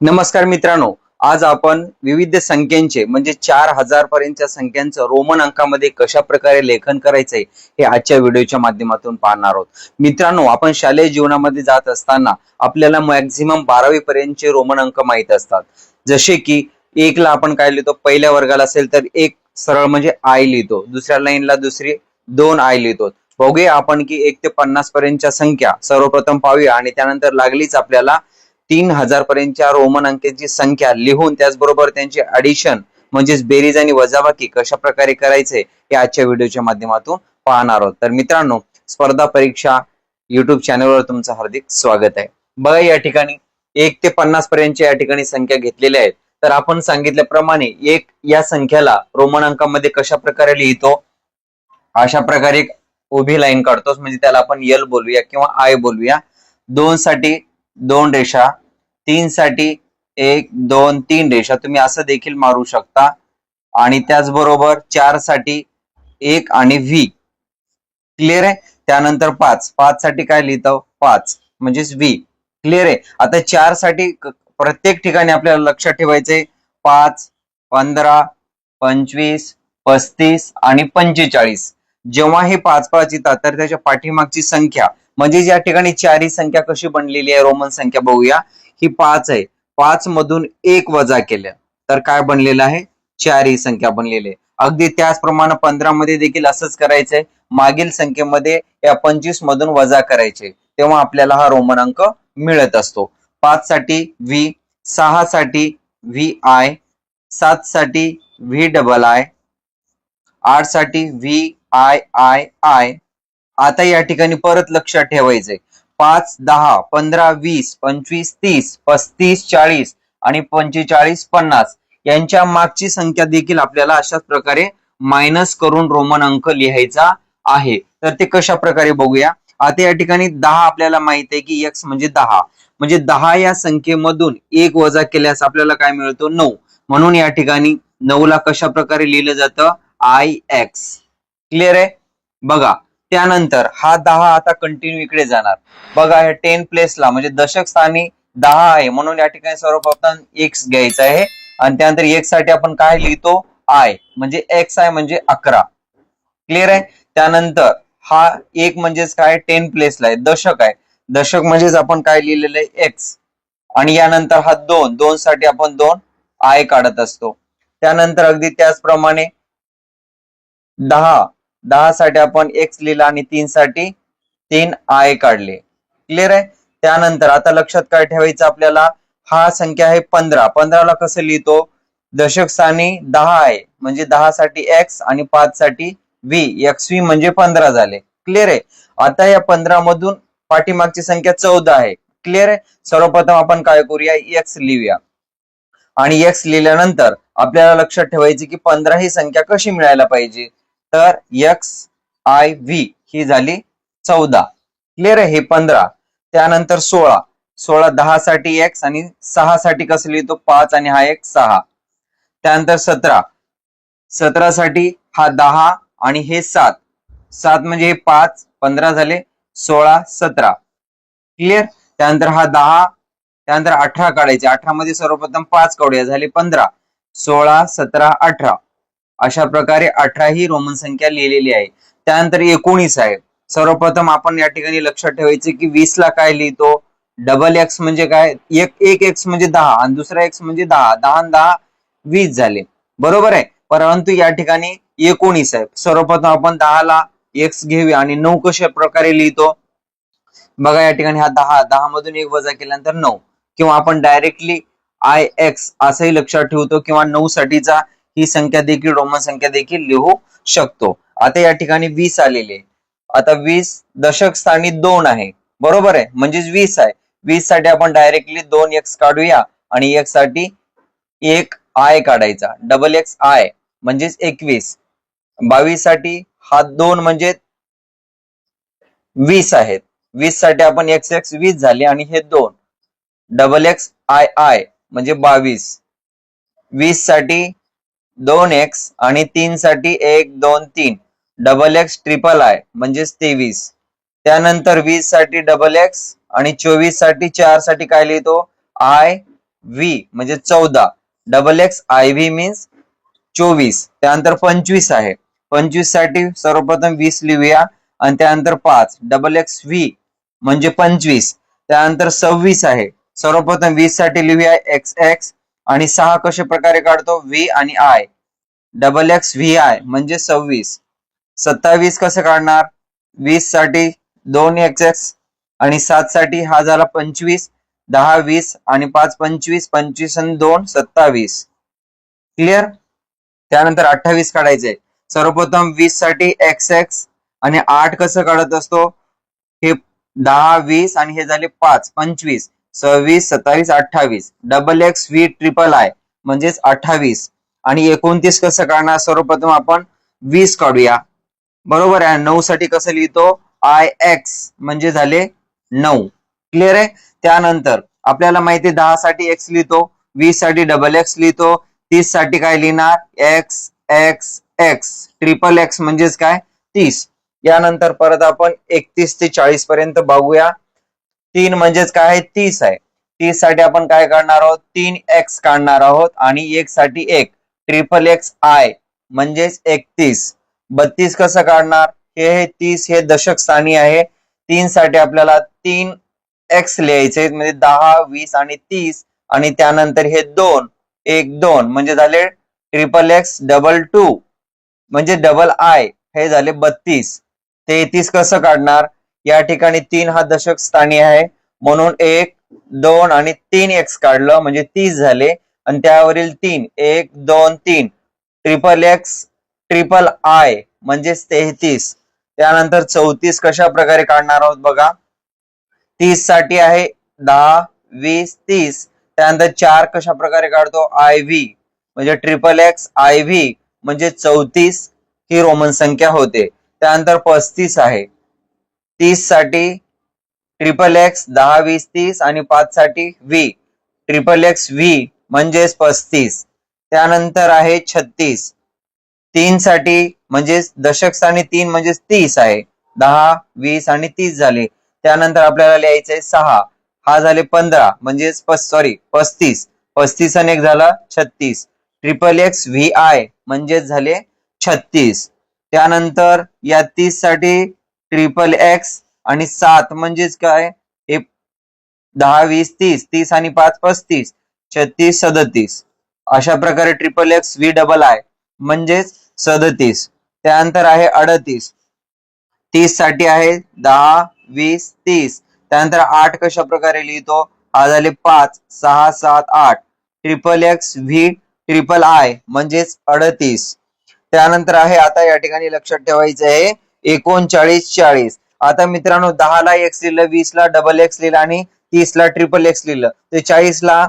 नमस्कार मित्रांनो आज आपण विविध संख्यांचे म्हणजे चार हजार पर्यंतच्या संख्यांचं रोमन अंकामध्ये कशा प्रकारे लेखन करायचंय हे आजच्या व्हिडिओच्या माध्यमातून पाहणार आहोत. मित्रांनो आपण शालेय जीवनामध्ये जात असताना आपल्याला मॅक्झिमम बारावी पर्यंतचे रोमन अंक माहीत असतात. जसे की एकला आपण काय लिहितो? पहिल्या वर्गाला असेल तर एक सरळ म्हणजे आय लिहितो. दुसऱ्या लाईनला दुसरी दोन आय लिहितो. बघूया आपण की एक ते पन्नास पर्यंतच्या संख्या सर्वप्रथम पाहूया आणि त्यानंतर लागलीच आपल्याला तीन हजार पर्यंतच्या रोमन अंकांची संख्या लिहून त्याचबरोबर त्यांची ऍडिशन म्हणजेच बेरीज आणि वजाबाकी कशा प्रकारे करायचे हे आजच्या व्हिडिओच्या माध्यमातून पाहणार आहोत. तर मित्रांनो स्पर्धा परीक्षा युट्यूब चॅनलवर तुमचं हार्दिक स्वागत आहे. बघा या ठिकाणी एक ते पन्नास पर्यंतच्या या ठिकाणी संख्या घेतलेल्या आहेत. तर आपण सांगितल्याप्रमाणे एक या संख्याला रोमन अंकामध्ये कशा प्रकारे लिहितो अशा प्रकारे एक उभी लाईन काढतोच म्हणजे त्याला आपण यल बोलूया किंवा आय बोलूया. दोन साठी दोन रेषा तीन साठी एक दोन तीन रेषा. तुम्ही असं देखील मारू शकता. आणि त्याचबरोबर चारसाठी एक आणि व्ही क्लिअर आहे? त्यानंतर पाच. पाच साठी काय लिहितं? पाच. म्हणजेच व्ही क्लिअर आहे? आता चारसाठी प्रत्येक ठिकाणी आपल्याला लक्षात ठेवायचंय. पाच पंधरा पंचवीस पस्तीस आणि पंचेचाळीस. जेव्हा हे पाच पाच येतात तर त्याच्या पाठीमागची संख्या म्हणजे या ठिकाणी चारी संख्या कशी बनलेली आहे रोमन संख्या बघूया. ही पाच आहे. पाच मधून एक वजा केल्या तर काय बनलेलं आहे? चारी संख्या बनलेली आहे. अगदी त्याचप्रमाणे पंधरा मध्ये देखील असंच करायचंय. मागील संख्येमध्ये या पंचवीस मधून वजा करायचे. तेव्हा आपल्याला हा रोमन अंक मिळत असतो. पाच साठी व्ही सहा साठी व्ही आय सात साठी व्ही डबल आय आठसाठी व्ही आय आय आय आता या ठिकाणी परत लक्षात ठेवायचंय. पाच दहा पंधरा वीस पंचवीस तीस पस्तीस चाळीस आणि पंचेचाळीस पन्नास यांच्या मागची संख्या देखील आपल्याला अशाच प्रकारे मायनस करून रोमन अंक लिहायचा आहे. तर ते कशा प्रकारे बघूया? आता या ठिकाणी दहा आपल्याला माहीत आहे की एक्स म्हणजे दहा. म्हणजे दहा या संख्येमधून एक वजा केल्यास आपल्याला काय मिळतो? नऊ. म्हणून या ठिकाणी नऊ ला कशा प्रकारे लिहिलं जातं? आय एक्स क्लिअर आहे? बघा. त्यानंतर हा दहा आता कंटिन्यू इकडे जाणार. बघा हे टेन प्लेसला म्हणजे दशक स्थानी दहा आहे. म्हणून या ठिकाणी सर्वप्रथम एक्स घ्यायचा आहे. आणि त्यानंतर एक साठी आपण काय लिहितो? आय म्हणजे एक्स आहे म्हणजे अकरा. क्लिअर आहे? त्यानंतर हा एक म्हणजेच काय? टेन प्लेसला आहे. दशक आहे. दशक म्हणजेच आपण काय लिहिलेलं आहे? एक्स आणि यानंतर हा दोन. दोन साठी आपण दोन आय काढत असतो. त्यानंतर अगदी त्याचप्रमाणे दहा. दहा साठी आपण एक्स लिहिला आणि तीन साठी तीन आय काढले. क्लिअर आहे? त्यानंतर आता लक्षात काय ठेवायचं आपल्याला? हा संख्या आहे पंधरा. पंधराला कसं लिहितो? दशक स्थानी दहा आहे. म्हणजे दहा साठी एक्स आणि पाच साठी व्ही एक्स व्ही म्हणजे पंधरा झाले. क्लिअर आहे? आता या पंधरा मधून पाठीमागची संख्या चौदा आहे. क्लिअर आहे? सर्वप्रथम आपण काय करूया? एक्स लिहूया. आणि एक्स लिहिल्यानंतर आपल्याला लक्षात ठेवायचे की पंधरा ही संख्या कशी मिळायला पाहिजे? तर एक्स आय व्ही ही झाली चौदा. क्लिअर आहे? हे पंधरा. त्यानंतर सोळा. सोळा दहा साठी एक्स आणि सहा साठी कसं लिहितो? पाच आणि हा एक सहा. त्यानंतर सतरा. सतरा साठी हा दहा आणि हे सात. सात म्हणजे हे पाच. पंधरा झाले. सोळा सतरा. क्लिअर त्यानंतर हा दहा. त्यानंतर अठरा काढायचे. अठरा मध्ये सर्वप्रथम पाच काढूया झाले पंधरा. सोळा सतरा अठरा. अशा प्रकारे अठरा ही रोमन संख्या लिहिलेली आहे. त्यानंतर एकोणीस आहे. सर्वप्रथम आपण या ठिकाणी लक्षात ठेवायचे की वीस ला काय लिहितो? डबल एक्स म्हणजे काय? एक एक एक्स म्हणजे दहा आणि दुसरा एक्स म्हणजे दहा. दहा दहा वीस झाले. बरोबर आहे? परंतु या ठिकाणी एकोणीस आहे. सर्वप्रथम आपण दहाला एक्स घेऊया आणि नऊ कशा प्रकारे लिहितो? बघा या ठिकाणी हा दहा. दहा मधून एक वजा केल्यानंतर नऊ. किंवा आपण डायरेक्टली आय एक्स असंही लक्षात ठेवतो किंवा नऊ साठीचा ही संख्या देखील रोमन संख्या देखील लिहू शकतो. आता या ठिकाणी वीस आलेले आता वीस दशक स्थानी दोन आहे. बरोबर आहे? म्हणजेच वीस आहे. वीससाठी आपण डायरेक्टली दोन एक्स काढूया आणि एक साठी एक आय काढायचा. डबल एक्स आय म्हणजेच एकवीस. बावीससाठी हा दोन म्हणजे वीस आहेत. वीससाठी आपण एक्स एक्स वीस झाले आणि हे दोन. डबल एक्स आय आय म्हणजे बावीस. वीससाठी दोन एक्स आणि तीन साठी एक दोन तीन. डबल एक्स ट्रिपल आय म्हणजेच तेवीस. त्यानंतर वीससाठी डबल एक्स आणि चोवीससाठी चारसाठी काय लिहितो? आय व्ही म्हणजे चौदा. Double X I V means चोवीस. त्यानंतर पंचवीस आहे. पंचवीससाठी सर्वप्रथम वीस लिहूया. आणि त्यानंतर पाच. डबल एक्स व्ही म्हणजे पंचवीस. त्यानंतर सव्वीस आहे. सर्वप्रथम वीससाठी लिहूया. एक्स एक्स आणि सहा कशा प्रकारे काढतो? व्ही आणि I double X V I म्हणजे सव्वीस. सत्तावीस कसं काढणार? वीससाठी दोन एक्स एक्स आणि सात साठी हा झाला पंचवीस. दहा वीस आणि पाच पंचवीस पंचवीस आणि दोन सत्तावीस. क्लिअर त्यानंतर अठ्ठावीस काढायचंय सर्वप्रथम वीससाठी एक्स एक्स आणि आठ कसं काढत असतो? हे दहा वीस आणि हे झाले पाच पंचवीस. सव्वीस सत्तावीस अठ्ठावीस. Double X V triple I म्हणजेच अठ्ठावीस. आणि एकोणतीस कसं काढणार? सर्वप्रथम आपण वीस काढूया. बरोबर आहे? नऊ साठी कसं लिहितो? आय एक्स म्हणजे झाले नऊ. क्लिअर आहे? त्यानंतर आपल्याला माहिती आहे दहा साठी एक्स लिहितो वीससाठी डबल एक्स लिहितो तीससाठी काय लिहिणार? X X X triple X म्हणजेच काय? तीस. यानंतर परत आपण एकतीस ते चाळीस पर्यंत बघूया. तीन म्हणजेच काय आहे? तीस आहे. तीससाठी आपण काय काढणार आहोत? तीन एक्स काढणार आहोत आणि एक साठी एक. ट्रिपल एक्स आय म्हणजेच एकतीस. बत्तीस कसं काढणार? हे तीस हे दशक स्थानी आहे. तीन साठी आपल्याला तीन एक्स लिहायचे म्हणजे दहा वीस आणि तीस. आणि त्यानंतर हे दोन. एक दोन. म्हणजे झाले ट्रिपल एक्स डबल टू म्हणजे डबल आय हे झाले बत्तीस. तेहतीस कसं काढणार? या ठिकाणी तीन हा दशक स्थानी आहे. म्हणून एक दोन आणि तीन एक्स काढलं म्हणजे तीस झाले. आणि त्यावरील तीन एक दोन तीन. ट्रिपल एक्स ट्रिपल आय म्हणजेच तेहतीस. त्यानंतर चौतीस कशा प्रकारे काढणार आहोत बघा. तीससाठी आहे दहा वीस तीस. त्यानंतर चार कशा प्रकारे काढतो? आय व्ही म्हणजे ट्रिपल एक्स आय व्ही म्हणजे चौतीस ही रोमन संख्या होते. त्यानंतर पस्तीस आहे. तीससाठी ट्रिपल एक्स दहा वीस तीस आणि पाच साठी व्ही ट्रिपल एक्स व्ही म्हणजेच पस्तीस. त्यानंतर आहे छत्तीस. तीन साठी म्हणजेच दशक स्थानी तीन म्हणजेच तीस आहे. दहा वीस आणि तीस झाले. त्यानंतर आपल्याला लिहायचे सहा. हा झाले पंधरा म्हणजेच सॉरी पस्तीस. पस्तीस आणि एक झाला छत्तीस. ट्रिपल एक्स व्ही आय म्हणजेच झाले छत्तीस. त्यानंतर या तीससाठी ट्रिपल एक्स आणि सात म्हणजेच काय? हे दहा वीस तीस तीस आणि पाच पस्तीस छत्तीस सदतीस. अशा प्रकारे triple X V double I म्हणजेच सदतीस. त्यानंतर आहे अडतीस. तीससाठी आहे दहा वीस तीस. त्यानंतर आठ कशा प्रकारे लिहितो? हा झाले पाच सहा सात आठ. Triple X V triple I म्हणजेच अडतीस. त्यानंतर आहे आता या ठिकाणी लक्षात ठेवायचं आहे. एकोणचाळीस चाळीस. आता मित्रांनो दहा ला एक्स लिहिलं वीस ला डबल एक्स लिहिलं आणि तीस ला ट्रिपल एक्स लिहिलं. ते चाळीस ला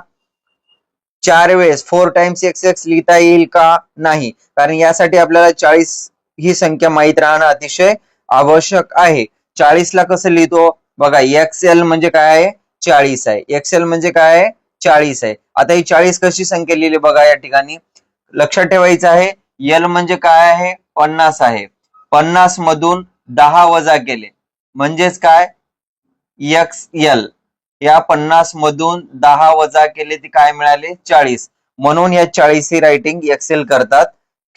चार वेळेस फोर टाइम्स एक्स एक्स लिहिता येईल का नाही? कारण यासाठी आपल्याला चाळीस ही संख्या माहीत राहणं अतिशय आवश्यक आहे. चाळीस ला कसं लिहितो? बघा एक्स एल म्हणजे काय आहे? चाळीस आहे. एक्सेल म्हणजे काय आहे? चाळीस आहे. आता ही चाळीस कशी संख्या लिहिली बघा या ठिकाणी. लक्षात ठेवायचं आहे एल म्हणजे काय आहे? पन्नास आहे. पन्नास मधून दहा वजा केले. म्हणजेच काय? एक्स एल या पन्नास मधून दहा वजा केले ते काय मिळाले? चाळीस. म्हणून या चाळीस ही रायटिंग एक्सेल करतात.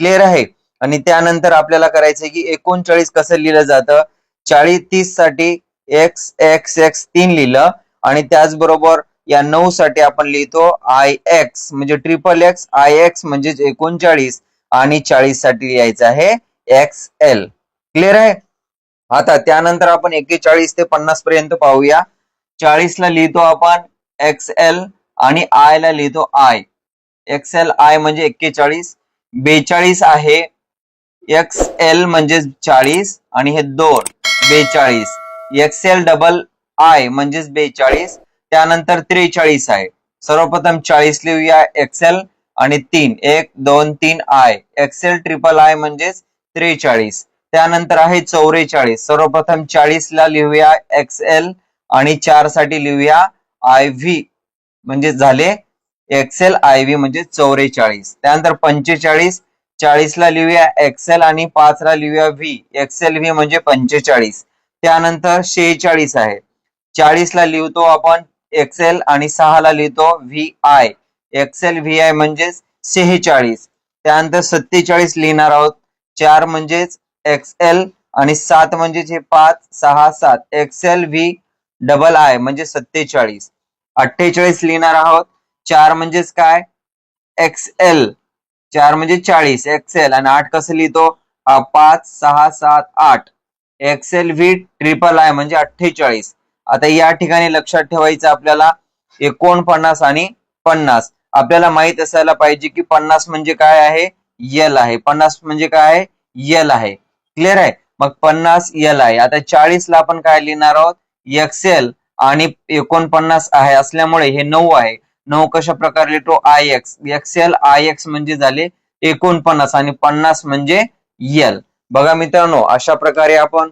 क्लिअर आहे? आणि त्यानंतर आपल्याला करायचं की एकोणचाळीस कसं लिहिलं जातं? चाळीस तीससाठी एक्स एक्स एक्स तीन लिहिलं. आणि त्याचबरोबर या नऊ साठी आपण लिहितो आय एक्स म्हणजे ट्रिपल एक्स आय एक्स म्हणजे एकोणचाळीस. आणि चाळीससाठी लिहायचं आहे एक्स एल क्लिअर आहे? आता त्यानंतर आपण एक्केचाळीस ते पन्नास पर्यंत पाहूया. चाळीस ला लिहितो आपण एक्स एल आणि आय ला लिहितो आय एक्स एल आय म्हणजे एक्केचाळीस. बेचाळीस आहे. एक्स एल म्हणजे चाळीस आणि हे दोन बेचाळीस. एक्स एल डबल आय म्हणजेच बेचाळीस. त्यानंतर त्रेचाळीस आहे. सर्वप्रथम चाळीस लिहूया एक्सेल आणि तीन. एक दोन तीन आय एक्सेल ट्रिपल आय म्हणजेच त्रेचाळीस. त्यानंतर आहे चौवेचाळीस सर्वप्रथम चाळीस ला लिहूया एक्सएल आणि चारसाठी लिहूया आय व्ही म्हणजे झाले एक्सेल आय व्ही म्हणजे चौवेचाळीस त्यानंतर पंचेचाळीस चाळीस ला लिहूया एक्सेल आणि पाच ला लिहूया व्ही एक्सेल व्ही म्हणजे पंचेचाळीस. त्यानंतर शेहेचाळीस आहे. चाळीस ला लिहितो आपण एक्सेल आणि सहाला लिहितो V I XL V I म्हणजेच सेहेचाळीस त्यानंतर सत्तेचाळीस लिहिणार आहोत. चार म्हणजेच एक्सएल आणि सात म्हणजेच हे पाच सहा सात. एक्सएल व्ही डबल आय म्हणजे सत्तेचाळीस. अठ्ठेचाळीस लिहिणार आहोत. चार म्हणजेच काय? एक्सएल चार म्हणजे चाळीस. एक्सेल आणि आठ कसं लिहितो? हा पाच सहा सात आठ. एक्सेल व्ही ट्रिपल आय म्हणजे अठ्ठेचाळीस. आता या ठिकाणी लक्षात ठेवायचं आपल्याला एकोणपन्नास आणि पन्नास. आपल्याला माहीत असायला पाहिजे की पन्नास म्हणजे काय आहे? यल आहे. पन्नास म्हणजे काय एल यल आहे. क्लिअर आहे? मग पन्नास यल आहे. आता चाळीस ला आपण काय लिहिणार आहोत? एक्सेल आणि एकोणपन्नास आहे. असल्यामुळे हे नऊ आहे. नऊ कशा प्रकारे लिहितो? I X XL I X म्हणजे झाले एकोणपन्नास आणि पन्नास म्हणजे यल बघा मित्रांनो अशा प्रकारे आपण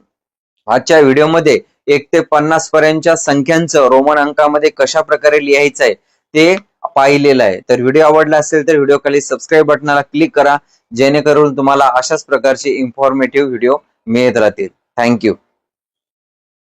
आजच्या व्हिडिओमध्ये एक ते पन्नास पर्यंतच्या संख्यांचं रोमन अंकामध्ये कशा प्रकारे लिहायचं आहे ते पाहिलेलं आहे. तर व्हिडिओ आवडला असेल तर व्हिडिओ खाली सबस्क्राईब बटनाला क्लिक करा. जेणेकरून तुम्हाला अशाच प्रकारचे इन्फॉर्मेटिव्ह व्हिडिओ मिळत राहतील. थँक्यू